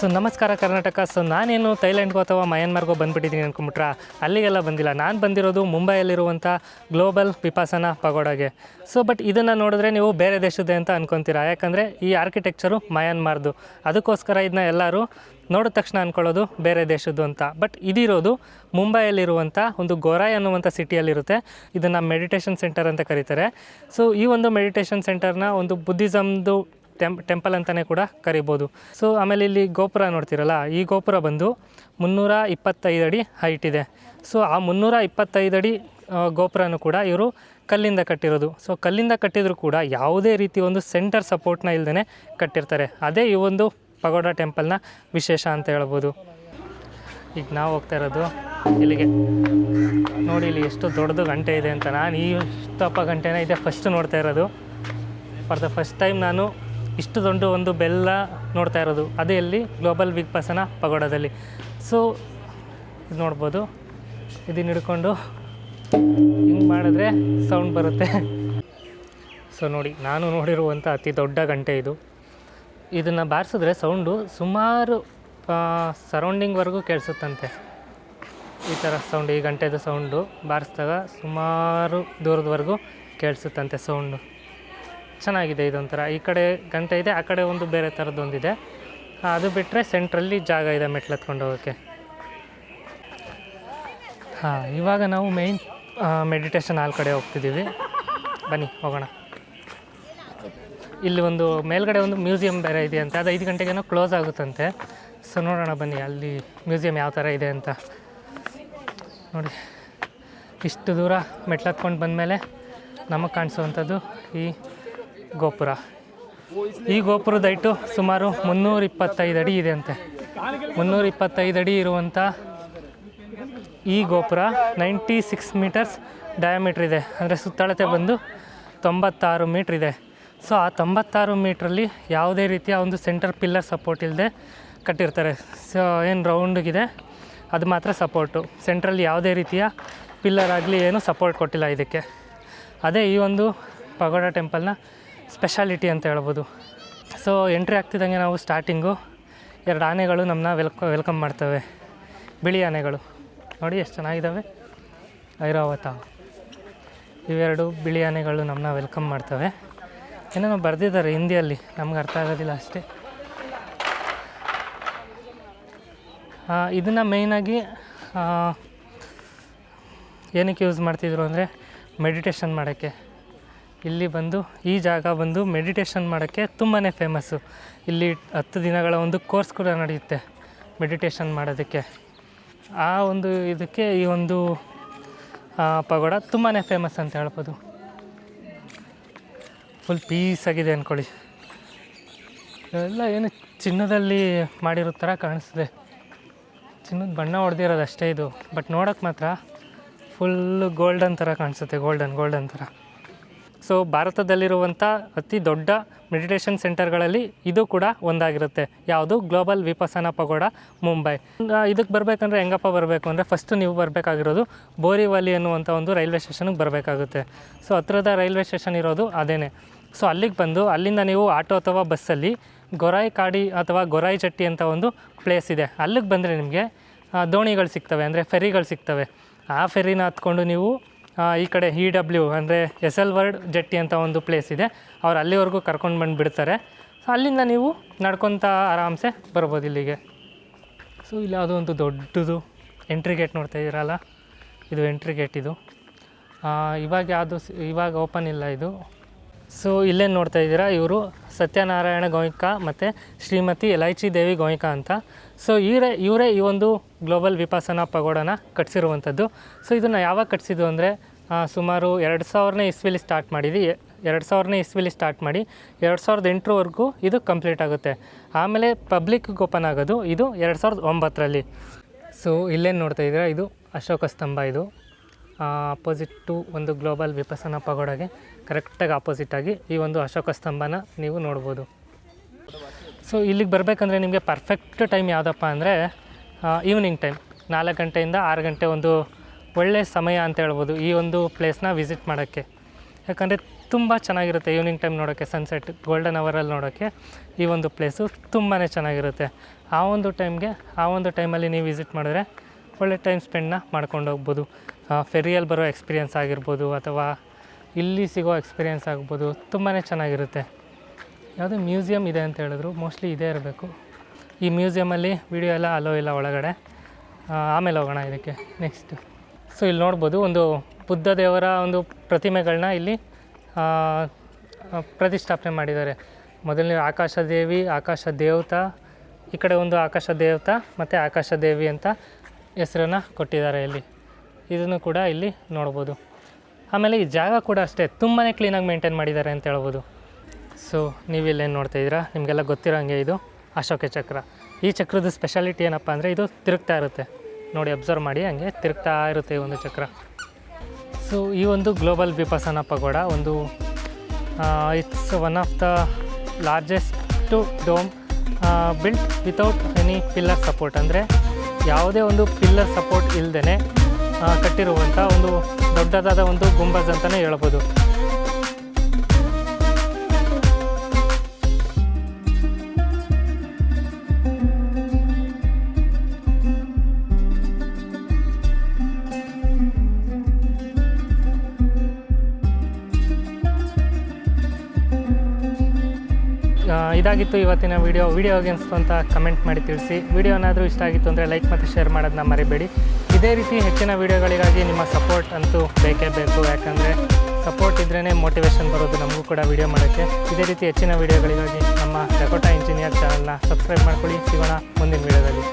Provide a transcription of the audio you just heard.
So ನಮಸ್ಕಾರ Karnataka. So ನಾನೇನು ಥೈಲ್ಯಾಂಡ್ಗೋ ಅಥವಾ ಮಯನ್ಮಾರ್ಗೋ ಬಂದುಬಿಟ್ಟಿದ್ದೀನಿ ಅನ್ಕೊಂಬಿಟ್ರಾ ಅಲ್ಲಿಗೆಲ್ಲ ಬಂದಿಲ್ಲ. ನಾನು ಬಂದಿರೋದು ಮುಂಬೈಯಲ್ಲಿರುವಂಥ ಗ್ಲೋಬಲ್ ಪಿಪಾಸನ ಪಗೋಡಾಗೆ. ಸೊ ಬಟ್ ಇದನ್ನು ನೋಡಿದ್ರೆ ನೀವು ಬೇರೆ ದೇಶದ್ದೇ ಅಂತ ಅನ್ಕೊತೀರಾ? ಯಾಕಂದರೆ ಈ ಆರ್ಕಿಟೆಕ್ಚರು ಮಯನ್ಮಾರ್ದು. ಅದಕ್ಕೋಸ್ಕರ ಇದನ್ನ ಎಲ್ಲರೂ ನೋಡಿದ ತಕ್ಷಣ ಅಂದ್ಕೊಳ್ಳೋದು ಬೇರೆ ದೇಶದ್ದು ಅಂತ. ಬಟ್ ಇದಿರೋದು ಮುಂಬೈಯಲ್ಲಿರುವಂಥ ಒಂದು ಗೋರಾಯ್ ಅನ್ನುವಂಥ ಸಿಟಿಯಲ್ಲಿರುತ್ತೆ. ಇದನ್ನು ಮೆಡಿಟೇಷನ್ ಸೆಂಟರ್ ಅಂತ ಕರೀತಾರೆ. ಸೊ ಈ ಒಂದು ಮೆಡಿಟೇಷನ್ ಸೆಂಟರ್ನ ಒಂದು ಬುದ್ಧಿಸಮ್ದು ಟೆಂಪ್ ಟೆಂಪಲ್ ಅಂತಲೇ ಕೂಡ ಕರಿಬೋದು. ಸೊ ಆಮೇಲೆ ಇಲ್ಲಿ ಗೋಪುರ ನೋಡ್ತಿರಲ್ಲ, ಈ ಗೋಪುರ ಬಂದು ಮುನ್ನೂರ ಇಪ್ಪತ್ತೈದು ಅಡಿ ಹೈಟ್ ಇದೆ. ಸೊ ಆ ಮುನ್ನೂರ ಇಪ್ಪತ್ತೈದು ಅಡಿ ಗೋಪುರನೂ ಕೂಡ ಇವರು ಕಲ್ಲಿಂದ ಕಟ್ಟಿರೋದು. ಸೊ ಕಲ್ಲಿಂದ ಕಟ್ಟಿದರೂ ಕೂಡ ಯಾವುದೇ ರೀತಿ ಒಂದು ಸೆಂಟರ್ ಸಪೋರ್ಟ್ನ ಇಲ್ಲದೇ ಕಟ್ಟಿರ್ತಾರೆ. ಅದೇ ಈ ಒಂದು ಪಗೋಡ ಟೆಂಪಲ್ನ ವಿಶೇಷ ಅಂತ ಹೇಳ್ಬೋದು. ಈಗ ನಾವು ಹೋಗ್ತಾ ಇರೋದು ಇಲ್ಲಿಗೆ. ನೋಡಿ ಇಲ್ಲಿ ಎಷ್ಟು ದೊಡ್ಡದು ಗಂಟೆ ಇದೆ ಅಂತ. ನಾನು ಈ ಇಷ್ಟಪ್ಪ ಗಂಟೆನ ಇದೆ ಫಸ್ಟ್ ನೋಡ್ತಾ ಇರೋದು. ಫಾರ್ ದ ಫಸ್ಟ್ ಟೈಮ್ ನಾನು ಇಷ್ಟು ದೊಡ್ಡ ಒಂದು ಬೆಲ್ಲ ನೋಡ್ತಾ ಇರೋದು. ಅದೇ ಇಲ್ಲಿ ಗ್ಲೋಬಲ್ ಬಿಗ್ ಪಸನ ಪಗೋಡದಲ್ಲಿ. ಸೊ ಇದು ನೋಡ್ಬೋದು. ಇದನ್ನ ಹಿಡ್ಕೊಂಡು ಹಿಂಗೆ ಮಾಡಿದ್ರೆ ಸೌಂಡ್ ಬರುತ್ತೆ. ಸೊ ನೋಡಿ, ನಾನು ನೋಡಿರುವಂಥ ಅತಿ ದೊಡ್ಡ ಗಂಟೆ ಇದು. ಇದನ್ನು ಬಾರಿಸಿದ್ರೆ ಸೌಂಡು ಸುಮಾರು ಸರೌಂಡಿಂಗ್ವರೆಗೂ ಕೇಳಿಸುತ್ತಂತೆ. ಈ ಥರ ಸೌಂಡ್ ಈ ಗಂಟೆದು ಸೌಂಡು ಬಾರಿಸಿದಾಗ ಸುಮಾರು ದೂರದವರೆಗೂ ಕೇಳಿಸುತ್ತಂತೆ ಸೌಂಡು ಚೆನ್ನಾಗಿದೆ ಇದೊಂಥರ. ಈ ಕಡೆ ಗಂಟೆ ಇದೆ, ಆ ಕಡೆ ಒಂದು ಬೇರೆ ಥರದ್ದೊಂದಿದೆ. ಅದು ಬಿಟ್ಟರೆ ಸೆಂಟ್ರಲ್ಲಿ ಜಾಗ ಇದೆ ಮೆಟ್ಲು ಹತ್ಕೊಂಡು ಹೋಗೋಕ್ಕೆ. ಹಾಂ, ಇವಾಗ ನಾವು ಮೇಯ್ನ್ ಮೆಡಿಟೇಷನ್ ಹಾಲ್ ಕಡೆ ಹೋಗ್ತಿದ್ದೀವಿ. ಬನ್ನಿ, ಹೋಗೋಣ. ಇಲ್ಲಿ ಒಂದು ಮೇಲ್ಗಡೆ ಒಂದು ಮ್ಯೂಸಿಯಂ ಬೇರೆ ಇದೆ ಅಂತ. ಅದು ಐದು ಗಂಟೆಗೇನೋ ಕ್ಲೋಸ್ ಆಗುತ್ತಂತೆ. ಸೊ ನೋಡೋಣ ಬನ್ನಿ, ಅಲ್ಲಿ ಮ್ಯೂಸಿಯಂ ಯಾವ ಥರ ಇದೆ ಅಂತ. ನೋಡಿ, ಇಷ್ಟು ದೂರ ಮೆಟ್ಲು ಹತ್ಕೊಂಡು ಬಂದಮೇಲೆ ನಮಗೆ ಕಾಣಿಸುವಂಥದ್ದು ಈ ಗೋಪುರ. ಈ ಗೋಪುರದ ಹೈಟು ಸುಮಾರು ಮುನ್ನೂರ ಇಪ್ಪತ್ತೈದು ಅಡಿ ಇದೆ ಅಂತೆ. ಮುನ್ನೂರ ಇಪ್ಪತ್ತೈದು ಅಡಿ ಇರುವಂಥ ಈ ಗೋಪುರ ನೈಂಟಿ ಸಿಕ್ಸ್ ಮೀಟರ್ಸ್ ಡಯಾಮೀಟ್ರ್ ಇದೆ. ಅಂದರೆ ಸುತ್ತಳತೆ ಬಂದು ತೊಂಬತ್ತಾರು ಮೀಟ್ರ್ ಇದೆ. ಸೊ ಆ ತೊಂಬತ್ತಾರು ಮೀಟ್ರಲ್ಲಿ ಯಾವುದೇ ರೀತಿಯ ಒಂದು ಸೆಂಟರ್ ಪಿಲ್ಲರ್ ಸಪೋರ್ಟ್ ಇಲ್ಲದೆ ಕಟ್ಟಿರ್ತಾರೆ. ಸೊ ಏನು ರೌಂಡಿಗಿದೆ ಅದು ಮಾತ್ರ ಸಪೋರ್ಟು ಸೆಂಟ್ರಲ್ಲಿ ಯಾವುದೇ ರೀತಿಯ ಪಿಲ್ಲರ್ ಆಗಲಿ ಏನು ಸಪೋರ್ಟ್ ಕೊಟ್ಟಿಲ್ಲ ಇದಕ್ಕೆ. ಅದೇ ಈ ಒಂದು ಪಗೋಡ ಟೆಂಪಲ್ನ ಸ್ಪೆಷಾಲಿಟಿ ಅಂತ ಹೇಳ್ಬೋದು. ಸೊ ಎಂಟ್ರಿ ಆಗ್ತಿದ್ದಂಗೆ ನಾವು ಸ್ಟಾರ್ಟಿಂಗು ಎರಡು ಆನೆಗಳು ನಮ್ಮನ್ನ ವೆಲ್ಕ ವೆಲ್ಕಮ್ ಮಾಡ್ತವೆ. ಬಿಳಿ ಆನೆಗಳು. ನೋಡಿ ಎಷ್ಟು ಚೆನ್ನಾಗಿದ್ದಾವೆ ಐರಾವತ. ಇವೆರಡು ಬಿಳಿ ಆನೆಗಳು ನಮ್ಮನ್ನ ವೆಲ್ಕಮ್ ಮಾಡ್ತವೆ. ಏನೇನೋ ಬರೆದಿದ್ದಾರೆ ಹಿಂದಿಯಲ್ಲಿ. ನಮ್ಗೆ ಅರ್ಥ ಆಗೋದಿಲ್ಲ ಅಷ್ಟೇ. ಇದನ್ನು ಮೇಯ್ನಾಗಿ ಏನಕ್ಕೆ ಯೂಸ್ ಮಾಡ್ತಿದ್ರು ಅಂದರೆ ಮೆಡಿಟೇಷನ್ ಮಾಡೋಕ್ಕೆ. ಇಲ್ಲಿ ಬಂದು, ಈ ಜಾಗ ಬಂದು ಮೆಡಿಟೇಷನ್ ಮಾಡೋಕ್ಕೆ ತುಂಬಾ ಫೇಮಸ್ಸು ಇಲ್ಲಿ ಹತ್ತು ದಿನಗಳ ಒಂದು ಕೋರ್ಸ್ ಕೂಡ ನಡೆಯುತ್ತೆ ಮೆಡಿಟೇಷನ್ ಮಾಡೋದಕ್ಕೆ. ಆ ಒಂದು ಇದಕ್ಕೆ ಈ ಒಂದು ಪಗೋಡ ತುಂಬಾ ಫೇಮಸ್ ಅಂತ ಹೇಳ್ಬೋದು. ಫುಲ್ ಪೀಸಾಗಿದೆ ಅಂದ್ಕೊಳ್ಳಿ ಎಲ್ಲ ಏನು ಚಿನ್ನದಲ್ಲಿ ಮಾಡಿರೋ ಥರ ಕಾಣಿಸ್ತದೆ. ಚಿನ್ನದ ಬಣ್ಣ ಹೊಡೆದಿರೋದು ಅಷ್ಟೇ ಇದು. ಬಟ್ ನೋಡೋಕ್ಕೆ ಮಾತ್ರ ಫುಲ್ಲು ಗೋಲ್ಡನ್ ಥರ ಕಾಣಿಸುತ್ತೆ ಗೋಲ್ಡನ್ ಗೋಲ್ಡನ್ ಥರ. ಸೊ ಭಾರತದಲ್ಲಿರುವಂಥ ಅತಿ ದೊಡ್ಡ ಮೆಡಿಟೇಷನ್ ಸೆಂಟರ್ಗಳಲ್ಲಿ ಇದು ಕೂಡ ಒಂದಾಗಿರುತ್ತೆ. ಯಾವುದು? Global Vipassana pagoda, Mumbai. ಇದಕ್ಕೆ ಬರಬೇಕಂದ್ರೆ ಹೆಂಗಪ್ಪ ಬರಬೇಕು ಅಂದರೆ ಫಸ್ಟು ನೀವು ಬರಬೇಕಾಗಿರೋದು ಬೋರಿವಲಿ ಅನ್ನುವಂಥ ಒಂದು ರೈಲ್ವೆ ಸ್ಟೇಷನ್ಗೆ ಬರಬೇಕಾಗುತ್ತೆ. ಸೊ ಹತ್ರದ ರೈಲ್ವೆ ಸ್ಟೇಷನ್ ಇರೋದು ಅದೇನೆ. ಸೊ ಅಲ್ಲಿಗೆ ಬಂದು ಅಲ್ಲಿಂದ ನೀವು ಆಟೋ ಅಥವಾ ಬಸ್ಸಲ್ಲಿ ಗೊರಾಯ್ ಕಾಡಿ ಅಥವಾ ಗೊರಾಯಿ ಚಟ್ಟಿ ಅಂತ ಒಂದು ಪ್ಲೇಸ್ ಇದೆ. ಅಲ್ಲಿಗೆ ಬಂದರೆ ನಿಮಗೆ ದೋಣಿಗಳು ಸಿಗ್ತವೆ, ಅಂದರೆ ಫೆರಿಗಳು ಸಿಗ್ತವೆ. ಆ ಫೆರಿನ ಹತ್ಕೊಂಡು ನೀವು ಈ ಕಡೆ ಇ ಡಬ್ಲ್ಯೂ ಅಂದರೆ ಎಸ್ ಎಲ್ ವರ್ಡ್ ಜಟ್ಟಿ ಅಂತ ಒಂದು ಪ್ಲೇಸ್ ಇದೆ. ಅವ್ರು ಅಲ್ಲಿವರೆಗೂ ಕರ್ಕೊಂಡು ಬಂದು ಬಿಡ್ತಾರೆ. ಸೊ ಅಲ್ಲಿಂದ ನೀವು ನಡ್ಕೊತ ಆರಾಮ್ಸೆ ಬರ್ಬೋದು ಇಲ್ಲಿಗೆ. ಸೊ ಇಲ್ಲಿ ಯಾವುದೋ ಒಂದು ದೊಡ್ಡದು ಎಂಟ್ರಿ ಗೇಟ್ ನೋಡ್ತಾ ಇದ್ದೀರಲ್ಲ? ಇದು ಎಂಟ್ರಿ ಗೇಟ್ ಇದು. ಇವಾಗ ಯಾವುದು ಇವಾಗ ಓಪನ್ ಇಲ್ಲ ಇದು. ಸೊ ಇಲ್ಲೇನು ನೋಡ್ತಾ ಇದ್ದೀರಾ? ಇವರು ಸತ್ಯನಾರಾಯಣ ಗೋಯ್ಕ ಮತ್ತು ಶ್ರೀಮತಿ ಎಲೈಚಿ ದೇವಿ ಗೋಯ್ಕ ಅಂತ. ಸೊ ಇವರೇ ಇವರೇ ಈ ಒಂದು ಗ್ಲೋಬಲ್ ವಿಪಾಸನ ಪಗೋಡನ ಕಟ್ಸಿರುವಂಥದ್ದು ಸೊ ಇದನ್ನು ಯಾವಾಗ ಕಟ್ಸಿದ್ದು ಅಂದರೆ ಸುಮಾರು ಎರಡು ಸಾವಿರನೇ ಇಸ್ವಿಲಿ ಸ್ಟಾರ್ಟ್ ಮಾಡಿದ್ವಿ. ಎರಡು ಸಾವಿರನೇ ಇಸ್ವಿಲಿ ಸ್ಟಾರ್ಟ್ ಮಾಡಿ ಎರಡು ಸಾವಿರದ ಎಂಟರವರೆಗೂ ಇದು ಕಂಪ್ಲೀಟ್ ಆಗುತ್ತೆ. ಆಮೇಲೆ ಪಬ್ಲಿಕ್ಗೆ ಓಪನ್ ಆಗೋದು ಇದು ಎರಡು ಸಾವಿರದ ಒಂಬತ್ತರಲ್ಲಿ. ಸೊ ಇಲ್ಲೇನು ನೋಡ್ತಾ ಇದ್ದೀರಾ? ಇದು ಅಶೋಕ ಸ್ತಂಭ ಇದು. ಅಪೋಸಿಟ್ ಟು ಒಂದು ಗ್ಲೋಬಲ್ ವಿಪಸನ ಪಗೋಡಗೆ ಕರೆಕ್ಟಾಗಿ ಆಪೋಸಿಟಾಗಿ ಈ ಒಂದು ಅಶೋಕ ಸ್ತಂಭನ ನೀವು ನೋಡ್ಬೋದು. ಸೊ ಇಲ್ಲಿಗೆ ಬರಬೇಕಂದ್ರೆ ನಿಮಗೆ ಪರ್ಫೆಕ್ಟ್ ಟೈಮ್ ಯಾವುದಪ್ಪ ಅಂದರೆ ಈವ್ನಿಂಗ್ ಟೈಮ್ ನಾಲ್ಕು ಗಂಟೆಯಿಂದ ಆರು ಗಂಟೆ ಒಂದು ಒಳ್ಳೆಯ ಸಮಯ ಅಂತ ಹೇಳ್ಬೋದು ಈ ಒಂದು ಪ್ಲೇಸ್ನ ವಿಸಿಟ್ ಮಾಡೋಕ್ಕೆ. ಯಾಕಂದರೆ ತುಂಬ ಚೆನ್ನಾಗಿರುತ್ತೆ ಈವ್ನಿಂಗ್ ಟೈಮ್ ನೋಡೋಕ್ಕೆ ಸನ್ಸೆಟ್ ಗೋಲ್ಡನ್ ಅವರಲ್ಲಿ ನೋಡೋಕ್ಕೆ ಈ ಒಂದು ಪ್ಲೇಸು ತುಂಬಾ ಚೆನ್ನಾಗಿರುತ್ತೆ. ಆ ಒಂದು ಟೈಮ್ಗೆ ಆ ಒಂದು ಟೈಮಲ್ಲಿ ನೀವು ವಿಸಿಟ್ ಮಾಡಿದ್ರೆ ಒಳ್ಳೆ ಟೈಮ್ ಸ್ಪೆಂಡ್ನ ಮಾಡ್ಕೊಂಡು ಹೋಗ್ಬೋದು. ಫೆರಿಯಲ್ಲಿ ಬರೋ ಎಕ್ಸ್ಪೀರಿಯೆನ್ಸ್ ಆಗಿರ್ಬೋದು ಅಥವಾ ಇಲ್ಲಿ ಸಿಗೋ ಎಕ್ಸ್ಪೀರಿಯೆನ್ಸ್ ಆಗ್ಬೋದು ತುಂಬಾ ಚೆನ್ನಾಗಿರುತ್ತೆ. ಯಾವುದು ಮ್ಯೂಸಿಯಮ್ ಇದೆ ಅಂತ ಹೇಳಿದ್ರು ಮೋಸ್ಟ್ಲಿ ಇದೇ ಇರಬೇಕು. ಈ ಮ್ಯೂಸಿಯಮಲ್ಲಿ ವಿಡಿಯೋ ಎಲ್ಲ ಅಲೋ ಇಲ್ಲ ಒಳಗಡೆ. ಆಮೇಲೆ ಹೋಗೋಣ ಇದಕ್ಕೆ ನೆಕ್ಸ್ಟ್ ಸೊ ಇಲ್ಲಿ ನೋಡ್ಬೋದು ಒಂದು ಬುದ್ಧ ದೇವರ ಒಂದು ಪ್ರತಿಮೆಗಳನ್ನ ಇಲ್ಲಿ ಪ್ರತಿಷ್ಠಾಪನೆ ಮಾಡಿದ್ದಾರೆ. ಮೊದಲನೇ ಆಕಾಶ ದೇವಿ, ಆಕಾಶ ದೇವತಾ, ಈ ಕಡೆ ಒಂದು ಆಕಾಶ ದೇವತಾ ಮತ್ತು ಆಕಾಶ ದೇವಿ ಅಂತ ಹೆಸರನ್ನು ಕೊಟ್ಟಿದ್ದಾರೆ ಇಲ್ಲಿ. ಇದನ್ನು ಕೂಡ ಇಲ್ಲಿ ನೋಡ್ಬೋದು. ಆಮೇಲೆ ಈ ಜಾಗ ಕೂಡ ಅಷ್ಟೇ ತುಂಬಾ ಕ್ಲೀನಾಗಿ ಮೇಂಟೈನ್ ಮಾಡಿದ್ದಾರೆ ಅಂತ ಹೇಳ್ಬೋದು. ಸೊ ನೀವಿಲ್ಲೇನು ನೋಡ್ತಾ ಇದ್ದೀರಾ? ನಿಮಗೆಲ್ಲ ಗೊತ್ತಿರೋ ಹಾಗೆ ಇದು ಅಶೋಕ ಚಕ್ರ. ಈ ಚಕ್ರದ ಸ್ಪೆಷಾಲಿಟಿ ಏನಪ್ಪ ಅಂದರೆ ಇದು ತಿರುಗ್ತಾ ಇರುತ್ತೆ. ನೋಡಿ ಅಬ್ಸರ್ವ್ ಮಾಡಿ, ಹಂಗೆ ತಿರುಗ್ತಾ ಇರುತ್ತೆ ಈ ಒಂದು ಚಕ್ರ. ಸೊ ಈ ಒಂದು ಗ್ಲೋಬಲ್ ವಿಪಸನ ಪಗೋಡ ಒಂದು it's one of the largest dome built without any pillar support ಅಂದರೆ ಯಾವುದೇ ಒಂದು ಪಿಲ್ಲರ್ ಸಪೋರ್ಟ್ ಇಲ್ಲದೇ ಕಟ್ಟಿರುವಂಥ ಒಂದು ದೊಡ್ಡದಾದ ಒಂದು ಗುಂಬಜ್ ಅಂತಲೇ ಹೇಳ್ಬೋದು. ಇದಾಗಿತ್ತು ಇವತ್ತಿನ ವಿಡಿಯೋ. ವಿಡಿಯೋ ಅನಿಸ್ತು ಅಂತ ಕಮೆಂಟ್ ಮಾಡಿ ತಿಳಿಸಿ. ವಿಡಿಯೋ ಏನಾದರೂ ಇಷ್ಟ ಆಗಿತ್ತು ಅಂದರೆ ಲೈಕ್ ಮತ್ತು ಶೇರ್ ಮಾಡೋದನ್ನ ಮರಿಬೇಡಿ. ಇದೇ ರೀತಿ ಹೆಚ್ಚಿನ ವೀಡಿಯೋಗಳಿಗಾಗಿ ನಿಮ್ಮ ಸಪೋರ್ಟ್ ಅಂತೂ ಬೇಕೇ ಬೇಕು. ಯಾಕಂದರೆ ಸಪೋರ್ಟ್ ಇದ್ರೇ ಮೋಟಿವೇಶನ್ ಬರೋದು ನಮಗೂ ಕೂಡ ವೀಡಿಯೋ ಮಾಡೋಕ್ಕೆ. ಇದೇ ರೀತಿ ಹೆಚ್ಚಿನ ವೀಡಿಯೋಗಳಿಗಾಗಿ ನಮ್ಮ ಡಕೋಟಾ ಇಂಜಿನಿಯರ್ ಚಾನಲ್ನ ಸಬ್ಸ್ಕ್ರೈಬ್ ಮಾಡ್ಕೊಳ್ಳಿ. ಸಿಗೋಣ ಮುಂದಿನ ವಿಡಿಯೋದಲ್ಲಿ.